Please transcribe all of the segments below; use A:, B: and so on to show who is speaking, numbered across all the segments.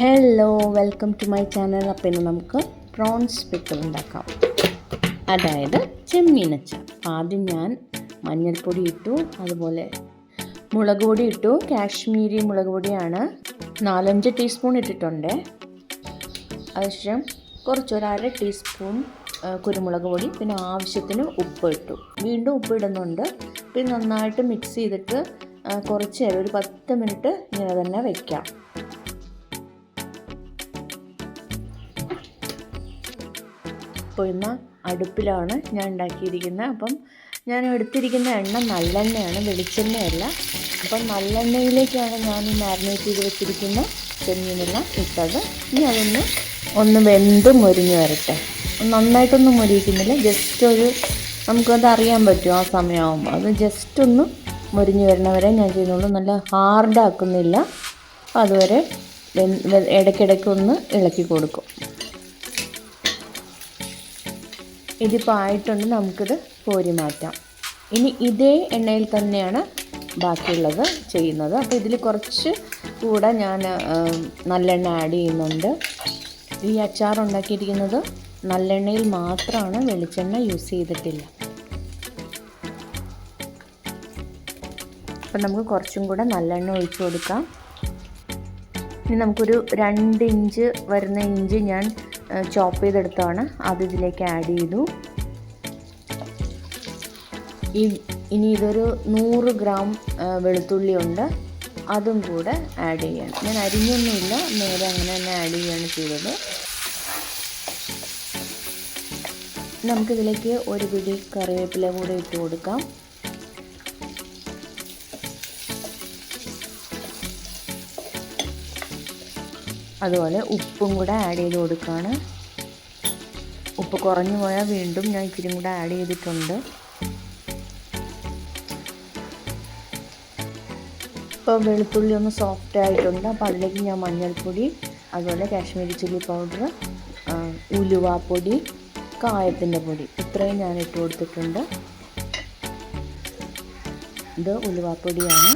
A: Hello welcome to my channel അപ്പം ഇന്ന് നമുക്ക് പ്രോൺസ് പിക്കിൾ ഉണ്ടാക്കാം. അതായത് ചെമ്മീനച്ച ആദ്യം ഞാൻ മഞ്ഞൾപ്പൊടി ഇട്ടു അതുപോലെ മുളക് പൊടി ഇട്ടു. കാശ്മീരി മുളക് പൊടിയാണ്. നാലഞ്ച് ടീസ്പൂൺ ഇട്ടിട്ടുണ്ട്. അതിനുശേഷം അര ടീസ്പൂൺ കുരുമുളക് പൊടി പിന്നെ ആവശ്യത്തിന് ഉപ്പ് ഇട്ടു. വീണ്ടും ഉപ്പ് ഇടുന്നുണ്ട്. പിന്നെ നന്നായിട്ട് മിക്സ് ചെയ്തിട്ട് കുറച്ച് ഒരു പത്ത് മിനിറ്റ് ഇങ്ങനെ തന്നെ വയ്ക്കാം അപ്പോൾ ഇന്ന് അടുപ്പിലാണ് ഞാൻ ഉണ്ടാക്കിയിരിക്കുന്നത്. അപ്പം ഞാൻ എടുത്തിരിക്കുന്ന എണ്ണ നല്ലെണ്ണയാണ് വെളിച്ചെണ്ണയല്ല. അപ്പം നല്ലെണ്ണയിലേക്കാണ് ഞാൻ ഈ മാരിനേറ്റ് ചെയ്ത് വെച്ചിരിക്കുന്ന ചെമ്മീനെല്ലാം ഇട്ടത്. ഇനി അതൊന്ന് ഒന്ന് വെന്ത് മുരിഞ്ഞ് വരട്ടെ. നന്നായിട്ടൊന്നും മുരിക്കുന്നില്ല ജസ്റ്റ് ഒരു നമുക്കത് അറിയാൻ പറ്റും ആ സമയമാകുമ്പോൾ അത് ജസ്റ്റ് ഒന്ന് മുരിഞ്ഞ് വരണവരെ ഞാൻ ചെയ്യുന്നുള്ളൂ. നല്ല ഹാർഡാക്കുന്നില്ല അതുവരെ ഇടയ്ക്കിടയ്ക്ക് ഒന്ന് ഇളക്കി കൊടുക്കും. ഇതിപ്പോൾ ആയിട്ടുണ്ട്. നമുക്കിത് കോരി മാറ്റാം. ഇനി ഇതേ എണ്ണയിൽ തന്നെയാണ് ബാക്കിയുള്ളത് ചെയ്യുന്നത്. അപ്പോൾ ഇതിൽ കുറച്ച് കൂടെ ഞാൻ നല്ലെണ്ണ ആഡ് ചെയ്യുന്നുണ്ട്. ഈ അച്ചാർ ഉണ്ടാക്കിയിരിക്കുന്നത് നല്ലെണ്ണയിൽ മാത്രമാണ് വെളിച്ചെണ്ണ യൂസ് ചെയ്തിട്ടില്ല. അപ്പം നമുക്ക് കുറച്ചും കൂടെ നല്ലെണ്ണ ഒഴിച്ചു കൊടുക്കാം. ഇനി നമുക്കൊരു രണ്ട് ഇഞ്ച് വരുന്ന ഇഞ്ച് ഞാൻ ചോപ്പ് ചെയ്തെടുത്താണ് അത് ഇതിലേക്ക് ആഡ് ചെയ്തു. ഇനി ഇതൊരു നൂറ് ഗ്രാം വെളുത്തുള്ളി ഉണ്ട്. അതും കൂടെ ആഡ് ചെയ്യണം. ഞാൻ അരിഞ്ഞൊന്നുമില്ല. നേരെ അങ്ങനെ തന്നെ ആഡ് ചെയ്യുകയാണ് ചെയ്തത്. നമുക്കിതിലേക്ക് ഒരു പിടി കറിവേപ്പില കൂടെ ഇട്ട് കൊടുക്കാം. അതുപോലെ ഉപ്പും കൂടെ ആഡ് ചെയ്ത് കൊടുക്കുകയാണ്. ഉപ്പ് കുറഞ്ഞു പോയാൽ വീണ്ടും ഞാൻ ഇച്ചിരി കൂടെ ആഡ് ചെയ്തിട്ടുണ്ട്. ഇപ്പോൾ വെളുത്തുള്ളി ഒന്ന് സോഫ്റ്റ് ആയിട്ടുണ്ട്. അപ്പോൾ അതിലേക്ക് ഞാൻ മഞ്ഞൾപ്പൊടി അതുപോലെ കാശ്മീരി ചില്ലി പൗഡർ ഉലുവാപ്പൊടി കായത്തിന്റെ പൊടി ഇത്രയും ഞാൻ ഇട്ട് കൊടുത്തിട്ടുണ്ട്. ഇത് ഉലുവാപ്പൊടിയാണ്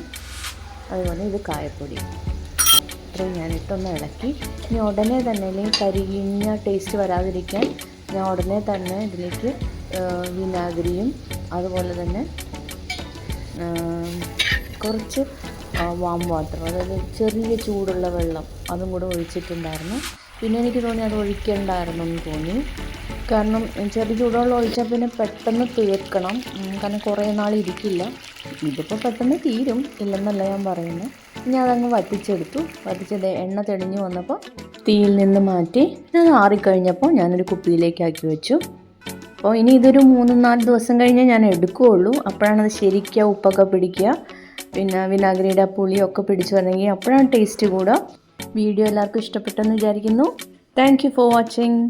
A: അതുപോലെ ഇത് കായപ്പൊടി. ഇത്രയും ഞാനിട്ടൊന്ന് ഇളക്കി. ഇനി ഉടനെ തന്നെ അല്ലെങ്കിൽ കരിഞ്ഞ ടേസ്റ്റ് വരാതിരിക്കാൻ ഞാൻ ഉടനെ തന്നെ ഇതിലേക്ക് വിനാഗിരിയും അതുപോലെ തന്നെ കുറച്ച് വാം വാട്ടർ അതായത് ചെറിയ ചൂടുള്ള വെള്ളം അതും കൂടെ ഒഴിച്ചിട്ടുണ്ടായിരുന്നു. പിന്നെ എനിക്ക് തോന്നി അത് ഒഴിക്കണ്ടായിരുന്നു എന്ന് തോന്നി. കാരണം ചെറിയ ചൂടുവെള്ളം ഒഴിച്ചാൽ പിന്നെ പെട്ടെന്ന് തീർക്കണം. കാരണം കുറേ നാൾ ഇരിക്കില്ല. ഇതിപ്പോൾ പെട്ടെന്ന് തീരും ഇല്ലെന്നല്ല ഞാൻ പറയുന്നത് ഇനി അതങ്ങ് വറ്റിച്ചെടുത്തു. വറ്റിച്ചത് എണ്ണ തെളിഞ്ഞു വന്നപ്പോൾ തീയിൽ നിന്ന് മാറ്റി അത് ആറിക്കഴിഞ്ഞപ്പോൾ ഞാനൊരു കുപ്പിയിലേക്ക് ആക്കി വെച്ചു. അപ്പോൾ ഇനി ഇതൊരു മൂന്ന് നാല് ദിവസം കഴിഞ്ഞേ ഞാൻ എടുക്കുകയുള്ളൂ അപ്പോഴാണ് അത് ശരിക്കും ഉപ്പൊക്കെ പിടിക്കുക. പിന്നെ വിനാഗിരിയുടെ പുളിയൊക്കെ പിടിച്ചു വന്നെങ്കിൽ അപ്പോഴാണ് ടേസ്റ്റ് കൂടുക. വീഡിയോ എല്ലാവർക്കും ഇഷ്ടപ്പെട്ടെന്ന് വിചാരിക്കുന്നു. Thank for watching